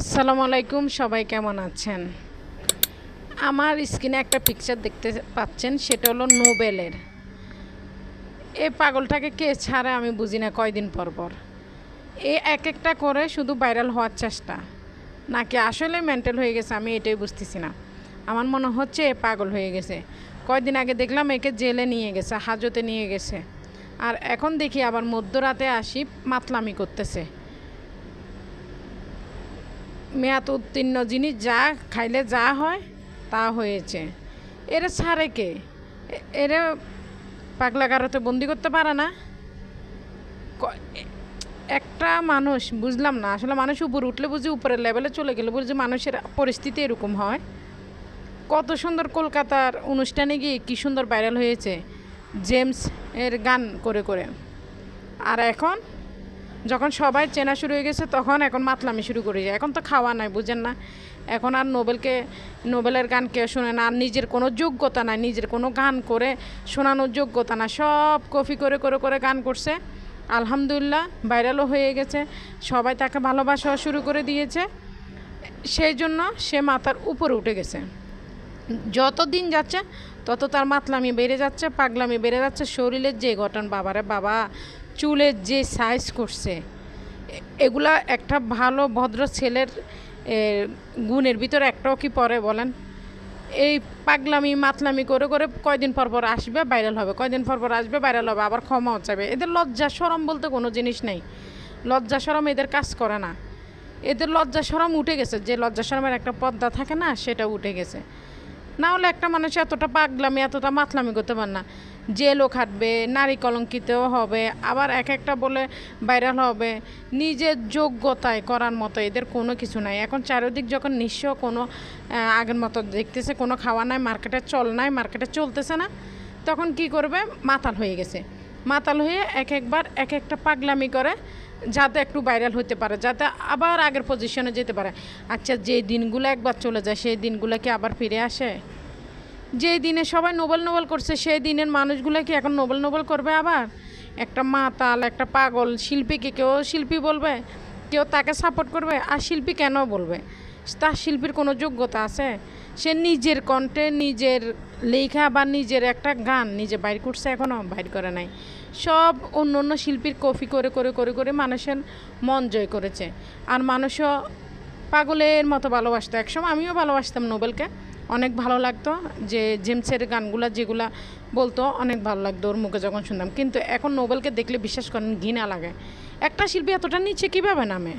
আসসালামু আলাইকুম, সবাই কেমন আছেন? আমার স্ক্রিনে একটা পিকচার দেখতে পাচ্ছেন, সেটা হলো নোবেলের। এ পাগলটাকে কে ছাড়ে আমি বুঝি না, কয়দিন পর পর। এ এক একটা করে শুধু ভাইরাল হওয়ার চেষ্টা। নাকি আসলে মেন্টাল হয়ে গেছে, আমি এটাই বুঝতেছি না। আমার মনে হচ্ছে এ পাগল হয়ে গেছে। কয়দিন আগে দেখলাম একে জেলে নিয়ে গেছে, হাজতে নিয়ে গেছে। আর এখন দেখি আবার মধ্যরাতে আসি, মাতলামি করতেছে। মেয়াদ উত্তীর্ণ জিনিস যা খাইলে যা হয়, তা হয়েছে। এরা ছাড়ে কে? এরা পাগলা গারোতে বন্দি করতে পারে না। একটা মানুষ, বুঝলাম না, আসলে মানুষ উপর উঠলে বুঝি উপরের লেভেলে চলে গেলে বুঝি মানুষের পরিস্থিতি এরকম হয়। কত সুন্দর কলকাতার অনুষ্ঠানে গিয়ে কী সুন্দর ভাইরাল হয়েছে, জেমস এর গান করে করে। আর এখন? যখন সবাই চেনা শুরু হয়ে গেছে, তখন এখন মাতলামি শুরু করে। যায় এখন তো খাওয়া নাই, বুঝেন না? এখন আর নোবেলকে, নোবেলের গান কেউ শোনে না, আর নিজের কোনো যোগ্যতা নাই, নিজের কোনো গান করে শোনানোর যোগ্যতা না সব কপি করে করে করে গান করছে। আলহামদুলিল্লাহ, ভাইরালও হয়ে গেছে। সবাই তাকে ভালোবাসা শুরু করে দিয়েছে। সেই জন্য সে মাথার উপরে উঠে গেছে। যত দিন যাচ্ছে, তত তার মাতলামি বেড়ে যাচ্ছে, পাগলামি বেড়ে যাচ্ছে। শরীরের যে গঠন, বাবারে বাবা, চুলের যে সাইজ করছে, এগুলা একটা ভালো, ভদ্র ছেলের গুণের ভিতরে একটাও কি পরে বলেন? এই পাগলামি, মাতলামি করে করে কয়দিন পর পর আসবে ভাইরাল হবে। কয়দিন পর পর আসবে ভাইরাল হবে, আবার ক্ষমাও চাবে। এদের লজ্জা, সরম বলতে কোনো জিনিস নেই। লজ্জা, সরম এদের কাজ করে না। এদের লজ্জা, সরম উঠে গেছে। যে লজ্জা, সরমের একটা পর্দা থাকে না, সেটা উঠে গেছে। না হলে একটা মানুষ এতটা পাগলামি, এতটা মাতলামি করতে পারে না। জেলও খাটবে নারী কলঙ্কিতও হবে, আবার এক একটা বলে ভাইরাল হবে। নিজের যোগ্যতায় করার মতো এদের কোনো কিছু নাই। এখন চারিদিক যখন নিঃস্ব, কোনো আগের মতো দেখতেছে, কোনো খাওয়া নাই মার্কেটে চল নাই মার্কেটে চলতেছে না, তখন কি করবে? মাতাল হয়ে গেছে। মাতাল হয়ে এক একবার এক একটা পাগলামি করে, যাতে একটু ভাইরাল হতে পারে, যাতে আবার আগের পজিশনে যেতে পারে। আচ্ছা যে দিনগুলো একবার চলে যায়, সেই দিনগুলো কি আবার ফিরে আসে? যেই দিনে সবাই নোবেল নোবেল করছে, সেই দিনের মানুষগুলো কি এখন নোবেল নোবেল করবে আবার? একটা মাতাল, একটা পাগল শিল্পীকে কেউ শিল্পী বলবে? কেউ তাকে সাপোর্ট করবে? আর শিল্পী কেন বলবে? তার শিল্পীর কোনো যোগ্যতা আছে? সে নিজের কণ্ঠে নিজের লেখা বা নিজের একটা গান নিজে বাইর করছে এখনও বাইর করে নাই। সব অন্য অন্য শিল্পীর কপি করে করে করে করে মানুষের মন জয় করেছে। আর মানুষও পাগলের মতো ভালোবাসতো। একসময় আমিও ভালোবাসতাম নোবেলকে। অনেক ভালো লাগতো, যে জেমসের গানগুলো যেগুলা বলতো, অনেক ভালো লাগতো ওর মুখে যখন শুনতাম। কিন্তু এখন নোবেলকে দেখলে বিশ্বাস করেন ঘৃণা লাগে। একটা শিল্পী এতটা নিচে কীভাবে নামে?